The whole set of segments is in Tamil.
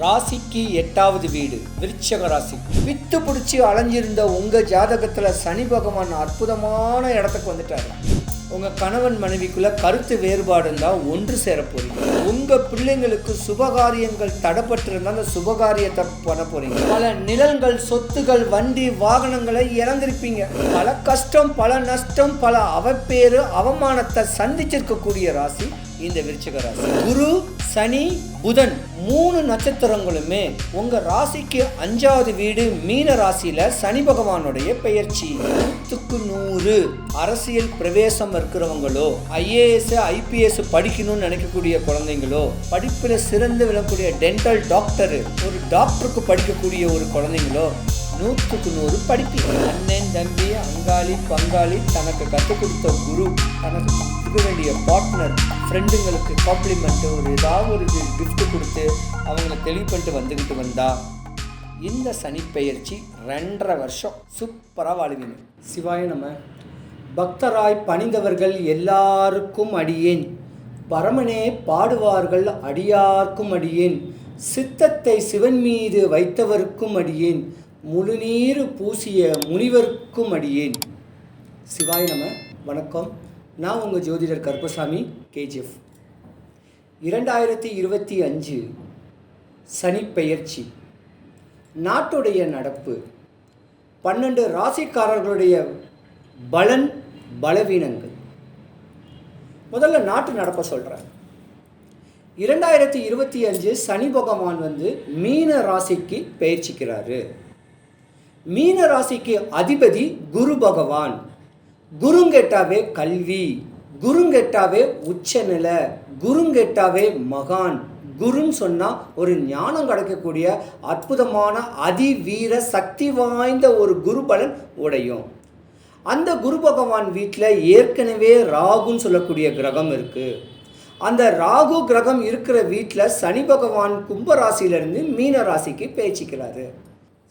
ராசிக்கு எட்டாவது வீடு விருச்சக ராசி. வித்து பிடிச்சி அலைஞ்சிருந்த உங்க ஜாதகத்துல சனி பகவான் அற்புதமான இடத்துக்கு வந்துட்டாரு. உங்க கணவன் மனைவிக்குள்ள கருத்து வேறுபாடு இருந்தால் ஒன்று சேரப்போறீங்க உங்க பிள்ளைங்களுக்கு சுபகாரியங்கள் தடப்பட்டிருந்தா அந்த சுபகாரியத்தை பண்ண போறீங்க. பல நிலங்கள் சொத்துகள் வண்டி வாகனங்களை இழந்திருப்பீங்க. பல கஷ்டம் பல நஷ்டம் பல அவப்பேறு அவமானத்தை சந்திச்சிருக்கக்கூடிய ராசி. இந்த விருச்சிக ராசி. குரு சனி புதன் மூணு நட்சத்திரங்களுமே உங்க ராசிக்கு அஞ்சாவது வீடு மீன ராசியில சனி பகவானுடைய பெயர்ச்சி. நூற்றுக்கு நூறு அரசியல் பிரவேசம் இருக்கிறவங்களோ ஐஏஎஸ் ஐபிஎஸ் படிக்கணும்னு நினைக்கக்கூடிய குழந்தைங்களோ படிப்பில் சிறந்து விளக்கக்கூடிய டென்டல் டாக்டர் ஒரு டாக்டருக்கு படிக்கக்கூடிய ஒரு குழந்தைங்களோ நூற்றுக்கு நூறு படிப்பீங்க அண்ணன் தம்பி அங்காளி பங்காளி தனக்கு கற்றுக் கொடுத்த குரு தனக்கு கொடுக்க வேண்டிய பார்ட்னர் ஃப்ரெண்டுங்களுக்கு காம்ப்ளிமெண்ட்டு ஒரு ஏதாவது ஒரு கிஃப்ட் கொடுத்து அவங்கள தெளிவு பண்ணிட்டு வந்துக்கிட்டு வந்தா இந்த சனிப்பெயர்ச்சி ரெண்டரை வருஷம் சூப்பராக வாழ்வீங்க. சிவாய நம்ம பக்தராய் பணிந்தவர்கள் எல்லாருக்கும் அடியேன். பரமனே பாடுவார்கள் அடியார்க்கும் அடியேன். சித்தத்தை சிவன் மீது வைத்தவர்க்கும் அடியேன். முழுநீர் பூசிய முனிவர்க்கும் அடியேன். சிவாய் நம வணக்கம். நான் உங்கள் ஜோதிடர் கருப்பசாமி கேஜிஎஃப். இரண்டாயிரத்தி இருபத்தி அஞ்சு சனிப்பெயர்ச்சி நாட்டுடைய நடப்பு. பன்னெண்டு ராசிக்காரர்களுடைய பலன் பலவீனங்கள். முதல்ல நாட்டு நடப்பை சொல்கிறேன் இரண்டாயிரத்தி இருபத்தி அஞ்சு சனி பகவான் வந்து மீன ராசிக்கு பயிற்சிக்கிறாரு மீன ராசிக்கு அதிபதி குரு பகவான். குருங்கெட்டாவே கல்வி குருங்கெட்டாவே உச்சநிலை குருங்கெட்டாவே மகான். குருன்னு சொன்னால் ஒரு ஞானம் கிடைக்கக்கூடிய அற்புதமான அதிவீர சக்தி வாய்ந்த ஒரு குரு பலன் உடையும். அந்த குரு பகவான் வீட்டில் ஏற்கனவே ராகுன்னு சொல்லக்கூடிய கிரகம் இருக்குது அந்த ராகு கிரகம் இருக்கிற வீட்டில் சனி பகவான் கும்பராசியிலிருந்து மீன ராசிக்கு பேச்சிக்கிறாரு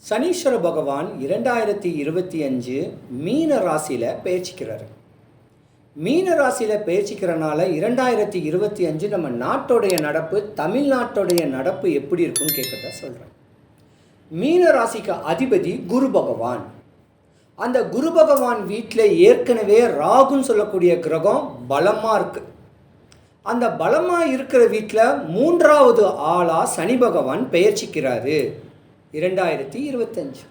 சனீஸ்வர பகவான் இரண்டாயிரத்தி இருபத்தி அஞ்சு மீன ராசியில் பேச்சிக்கிறார். மீன ராசியில் பேச்சிக்கிறனால இரண்டாயிரத்தி இருபத்தி அஞ்சு நம்ம நாட்டோடைய நடப்பு தமிழ்நாட்டோடைய நடப்பு எப்படி இருக்குன்னு கேட்கறத சொல்கிறேன் மீன ராசிக்கு அதிபதி குரு பகவான். அந்த குரு பகவான் வீட்டில் ஏற்கனவே ராகுன்னு சொல்லக்கூடிய கிரகம் பலமாக இருக்குது அந்த பலமாக இருக்கிற வீட்டில் மூன்றாவது ஆளாக சனி பகவான் பெயர்ச்சிக்கிறாரு இரண்டாயிரத்தி இருபத்தஞ்சு.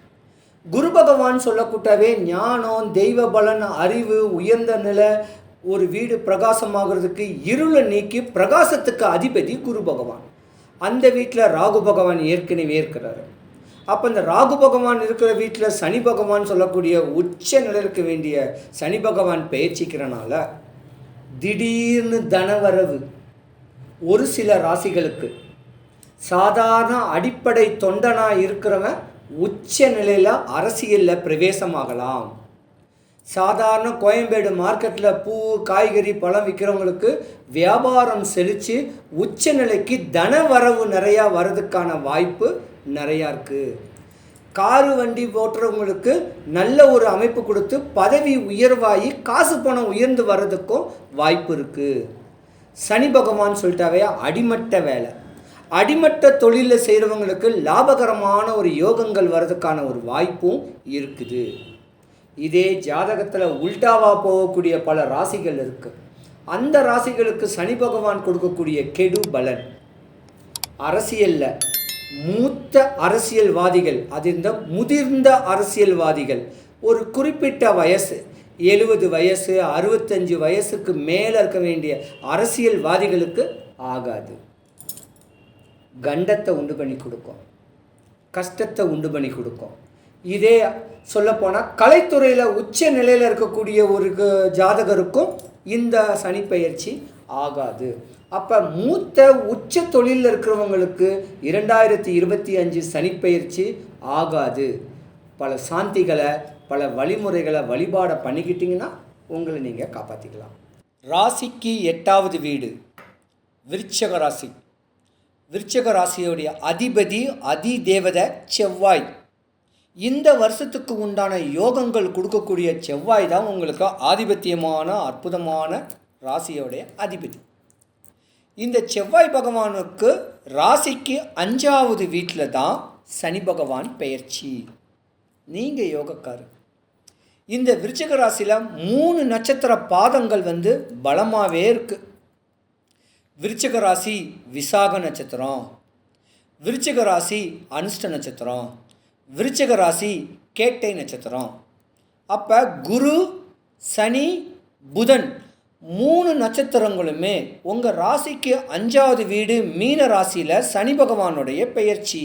குரு பகவான் சொல்லக்கூட்டவே ஞானம் தெய்வ பலன் அறிவு உயர்ந்த நிலை ஒரு வீடு பிரகாசமாகிறதுக்கு இருளை நீக்கி பிரகாசத்துக்கு அதிபதி குரு பகவான். அந்த வீட்டில் ராகு பகவான் ஏற்கனவே இருக்கிறாரு. அப்போ இந்த ராகு பகவான் இருக்கிற வீட்டில் சனி பகவான் சொல்லக்கூடிய உச்ச நிலை இருக்க வேண்டிய சனி பகவான் பயிற்சிக்கிறனால திடீர்னு தனவரவு ஒரு சில ராசிகளுக்கு சாதாரண அடிப்படை தொண்டனாக இருக்கிறவன் உச்ச நிலையில் அரசியலில் பிரவேசமாகலாம். சாதாரண கோயம்பேடு மார்க்கெட்டில் பூ காய்கறி பழம் விற்கிறவங்களுக்கு வியாபாரம் செழித்து உச்ச நிலைக்கு தன வரவு நிறையா வர்றதுக்கான வாய்ப்பு நிறையா இருக்குது காரு வண்டி ஓட்டுறவங்களுக்கு நல்ல ஒரு அமைப்பு கொடுத்து பதவி உயர்வாகி காசு பணம் உயர்ந்து வர்றதுக்கும் வாய்ப்பு இருக்குது சனி பகவான் சொல்லிட்டாவே அடிமட்ட வேலை. அடிமட்ட தொழிலில் செய்கிறவங்களுக்கு லாபகரமான ஒரு யோகங்கள் வர்றதுக்கான ஒரு வாய்ப்பும் இருக்குது. இதே ஜாதகத்தில் உல்டாவாக போகக்கூடிய பல ராசிகள் இருக்குது அந்த ராசிகளுக்கு சனி பகவான் கொடுக்கக்கூடிய கெடு பலன். அரசியலில் மூத்த அரசியல்வாதிகள் அது இந்த முதிர்ந்த அரசியல்வாதிகள் ஒரு குறிப்பிட்ட வயசு எழுபது வயசு அறுபத்தஞ்சு வயசுக்கு மேலே இருக்க வேண்டிய அரசியல்வாதிகளுக்கு ஆகாது. கண்டத்தை உண்டு பண்ணி கொடுக்கும். கஷ்டத்தை உண்டு பண்ணி கொடுக்கும். இதே சொல்லப்போனால் கலைத்துறையில் உச்ச நிலையில் இருக்கக்கூடிய ஒரு ஜாதகருக்கும் இந்த சனிப்பெயர்ச்சி ஆகாது. அப்போ மூத்த உச்ச தொழிலில் இருக்கிறவங்களுக்கு இரண்டாயிரத்தி இருபத்தி அஞ்சு சனிப்பெயர்ச்சி ஆகாது. பல சாந்திகளை பல வழிமுறைகளை வழிபாடை பண்ணிக்கிட்டிங்கன்னா உங்களை நீங்கள் காப்பாற்றிக்கலாம் ராசிக்கு எட்டாவது வீடு. விருச்சக ராசி. விருச்சக ராசியோடைய அதிபதி அதி தேவதை செவ்வாய். இந்த வருஷத்துக்கு உண்டான யோகங்கள் கொடுக்கக்கூடிய செவ்வாய் தான் உங்களுக்கு ஆதிபத்தியமான அற்புதமான ராசியோடைய அதிபதி. இந்த செவ்வாய் பகவானுக்கு ராசிக்கு அஞ்சாவது வீட்டில் தான் சனி பகவான் பெயர்ச்சி. நீங்கள் யோகக்காரர். இந்த விருச்சக ராசியில் மூணு நட்சத்திர பாதங்கள் வந்து பலமாகவே இருக்குது விருச்சிக ராசி விசாக நட்சத்திரம். விருச்சிக ராசி அனுஷ்ட நட்சத்திரம். விருச்சிக ராசி கேட்டை நட்சத்திரம். அப்போ குரு சனி புதன் மூணு நட்சத்திரங்களுமே உங்கள் ராசிக்கு அஞ்சாவது வீடு மீன ராசியில் சனி பகவானுடைய பெயர்ச்சி.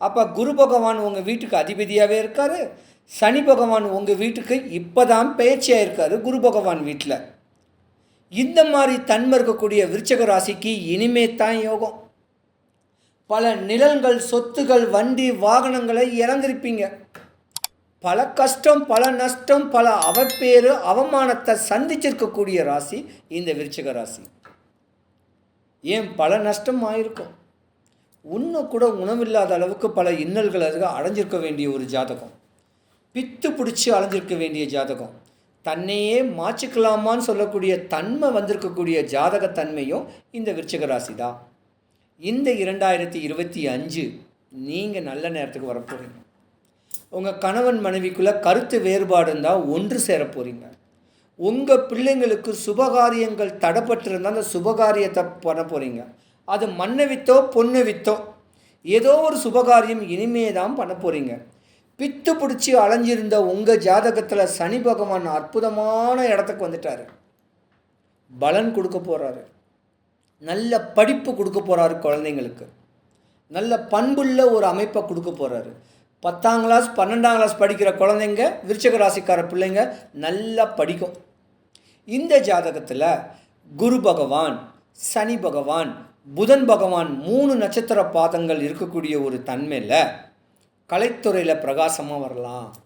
அப்போ குரு பகவான் உங்கள் வீட்டுக்கு அதிபதியாகவே இருக்கார். சனி பகவான் உங்கள் வீட்டுக்கு இப்போ தான் பெயர்ச்சியாக இருக்கார் குரு பகவான் வீட்டில் இந்த மாதிரி தன்மை இருக்கக்கூடிய விருச்சக ராசிக்கு இனிமே தான் யோகம். பல நிலங்கள் சொத்துகள் வண்டி வாகனங்களை இழந்திருப்பீங்க பல கஷ்டம் பல நஷ்டம் பல அவப்பேறு அவமானத்தை சந்திச்சிருக்கக்கூடிய ராசி இந்த விருச்சக ராசி. ஏன் பல நஷ்டம் ஆயிருக்கும். இன்னும் கூட உணவில்லாத அளவுக்கு பல இன்னல்கள் அதுக்கு அடைஞ்சிருக்க வேண்டிய ஒரு ஜாதகம். பித்து பிடிச்சி அலைஞ்சிருக்க வேண்டிய ஜாதகம். தன்னையே மாற்றிக்கலாமான்னு சொல்லக்கூடிய தன்மை வந்திருக்கக்கூடிய ஜாதகத்தன்மையும் இந்த விருச்சிக ராசி தான் இந்த இரண்டாயிரத்தி இருபத்தி அஞ்சு நீங்கள் நல்ல நேரத்துக்கு வரப்போகிறீங்க உங்கள் கணவன் மனைவிக்குள்ளே கருத்து வேறுபாடு இருந்தால் ஒன்று சேர போகிறீங்க உங்கள் பிள்ளைங்களுக்கு சுபகாரியங்கள் தடப்பட்டிருந்தால் அந்த சுபகாரியத்தை பண்ண போகிறீங்க அது மண்ணை வித்தோ பொண்ணு வித்தோ ஏதோ ஒரு சுபகாரியம் இனிமே தான் பண்ண போகிறீங்க பித்து பிடிச்சி அலைஞ்சிருந்த உங்கள் ஜாதகத்தில் சனி பகவான் அற்புதமான இடத்துக்கு வந்துட்டார். பலன் கொடுக்க போகிறாரு நல்ல படிப்பு கொடுக்க போகிறாரு குழந்தைங்களுக்கு. நல்ல பண்புள்ள ஒரு அமைப்பை கொடுக்க போகிறாரு பத்தாம் கிளாஸ் பன்னெண்டாம் கிளாஸ் படிக்கிற குழந்தைங்க விருச்சக ராசிக்கார பிள்ளைங்க நல்லா படிக்கும். இந்த ஜாதகத்தில் குரு பகவான் சனி பகவான் புதன் பகவான் மூணு நட்சத்திர பாதங்கள் இருக்கக்கூடிய ஒரு தன்மையில் கலைத்துறையில் பிரகாசமாக வரலாம்.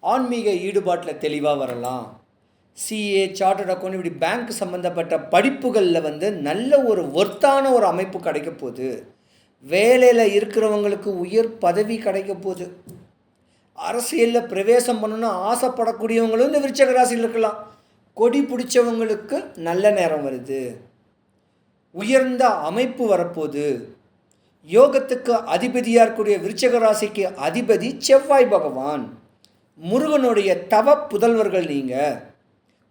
ஆன்மீக ஈடுபாட்டில் தெளிவாக வரலாம். சிஏ சார்ட்டர்ட் அக்கௌண்ட் இப்படி பேங்க் சம்மந்தப்பட்ட படிப்புகளில் வந்து நல்ல ஒரு ஒர்த்தான ஒரு அமைப்பு கிடைக்க போகுது. வேலையில் இருக்கிறவங்களுக்கு உயர் பதவி கிடைக்க போகுது. அரசியலில் பிரவேசம் பண்ணணும்னு ஆசைப்படக்கூடியவங்களும் இந்த விருச்சக ராசியில் இருக்கலாம். கொடி பிடிச்சவங்களுக்கு நல்ல நேரம் வருது. உயர்ந்த அமைப்பு வரப்போகுது. யோகத்துக்கு அதிபதியாக இருக்கக்கூடிய விருச்சக ராசிக்கு அதிபதி செவ்வாய் பகவான். முருகனுடைய தவ புதல்வர்கள் நீங்கள்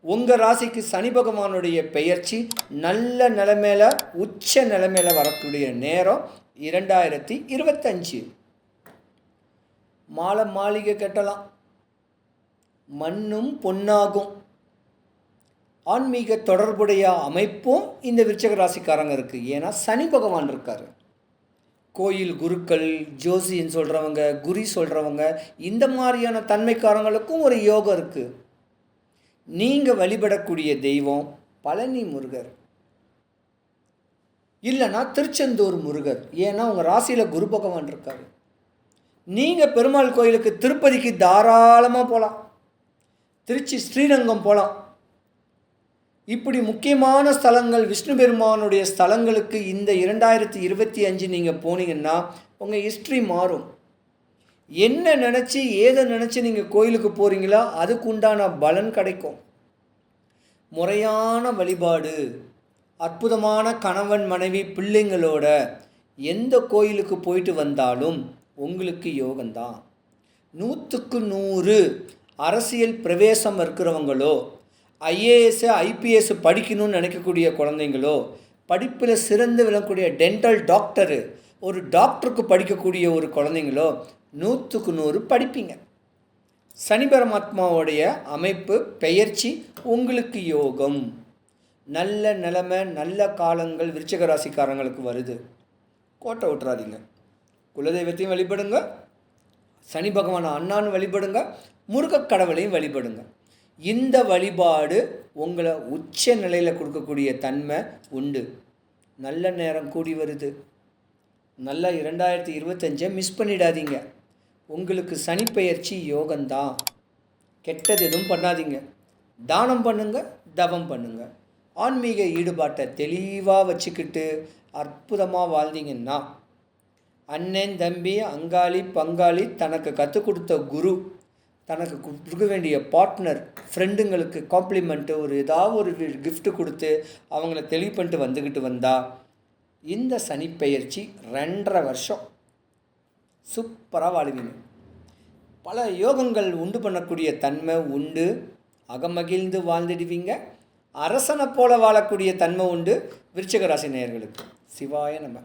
உங்கள் ராசிக்கு சனி பகவானுடைய பெயர்ச்சி நல்ல நிலைமையில் உச்ச நிலைமையில் வரக்கூடிய நேரம் இரண்டாயிரத்தி இருபத்தஞ்சு. மாலை மாளிகை கட்டலாம். மண்ணும் பொன்னாகும். ஆன்மீக தொடர்புடைய அமைப்பும் இந்த விருச்சக ராசிக்காரங்க இருக்குது ஏன்னா சனி பகவான் இருக்கார். கோயில் குருக்கள் ஜோசின்னு சொல்கிறவங்க குரி சொல்கிறவங்க இந்த மாதிரியான தன்மைக்காரங்களுக்கும் ஒரு யோகம் இருக்குது நீங்கள் வழிபடக்கூடிய தெய்வம் பழனி முருகர். இல்லைன்னா திருச்செந்தூர் முருகர். ஏன்னா உங்கள் ராசியில் குரு பகவான் இருக்கார். நீங்கள் பெருமாள் கோயிலுக்கு திருப்பதிக்கு தாராளமாக போகலாம் திருச்சி ஸ்ரீரங்கம் போகலாம் இப்படி முக்கியமான ஸ்தலங்கள் விஷ்ணு பெருமானுடைய ஸ்தலங்களுக்கு இந்த இரண்டாயிரத்தி இருபத்தி அஞ்சு நீங்கள் போனீங்கன்னா உங்கள் ஹிஸ்ட்ரி மாறும். என்ன நினச்சி ஏதை நினச்சி நீங்கள் கோயிலுக்கு போகிறீங்களோ அதுக்கு உண்டான பலன் கிடைக்கும். முறையான வழிபாடு அற்புதமான கணவன் மனைவி பிள்ளைங்களோட எந்த கோயிலுக்கு போயிட்டு வந்தாலும் உங்களுக்கு யோகம்தான். நூற்றுக்கு நூறு அரசியல் பிரவேசம் இருக்கிறவங்களோ ஐஏஎஸ் ஐபிஎஸ் படிக்கணும்னு நினைக்கக்கூடிய குழந்தைங்களோ படிப்பில் சிறந்து விளங்கக்கூடிய டென்டல் டாக்டரு ஒரு டாக்டருக்கு படிக்கக்கூடிய ஒரு குழந்தைங்களோ நூற்றுக்கு நூறு படிப்பீங்க. சனி பரமாத்மாவுடைய அமைப்பு பெயர்ச்சி உங்களுக்கு யோகம். நல்ல நிலைமை நல்ல காலங்கள் விருச்சக ராசிக்காரங்களுக்கு வருது. கோட்டை விட்டுறாதீங்க குலதெய்வத்தையும் வழிபடுங்க. சனி பகவான் அண்ணான்னு வழிபடுங்க. முருகக் கடவுளையும் வழிபடுங்க. இந்த வழிபாடு உங்களை உச்ச நிலையில் கொடுக்கக்கூடிய தன்மை உண்டு. நல்ல நேரம் கூடி வருது. நல்லா இரண்டாயிரத்தி இருபத்தஞ்சை மிஸ் பண்ணிடாதீங்க. உங்களுக்கு சனிப்பெயர்ச்சி யோகம்தான். கெட்டது எதுவும் பண்ணாதீங்க. தானம் பண்ணுங்க தவம் பண்ணுங்க. ஆன்மீக ஈடுபாட்டை தெளிவாக வச்சுக்கிட்டு அற்புதமாக வாழ்ந்தீங்கன்னா அண்ணன் தம்பி அங்காளி பங்காளி தனக்கு கற்றுக் கொடுத்த குரு தனக்கு கொடுக்க வேண்டிய பார்ட்னர் ஃப்ரெண்டுங்களுக்கு காம்ப்ளிமெண்ட்டு ஒரு ஏதாவது ஒரு கிஃப்ட்டு கொடுத்து அவங்கள தெளிவு பண்ணிட்டு வந்துக்கிட்டு வந்தால் இந்த சனிப்பெயர்ச்சி ரெண்டரை வருஷம் சூப்பராக வாழுவீங்க பல யோகங்கள் உண்டு பண்ணக்கூடிய தன்மை உண்டு. அகமகிழ்ந்து வாழ்ந்துடுவீங்க. அரசனை போல வாழக்கூடிய தன்மை உண்டு விருச்சிக ராசி நேயர்களுக்கு. சிவாய நம்ம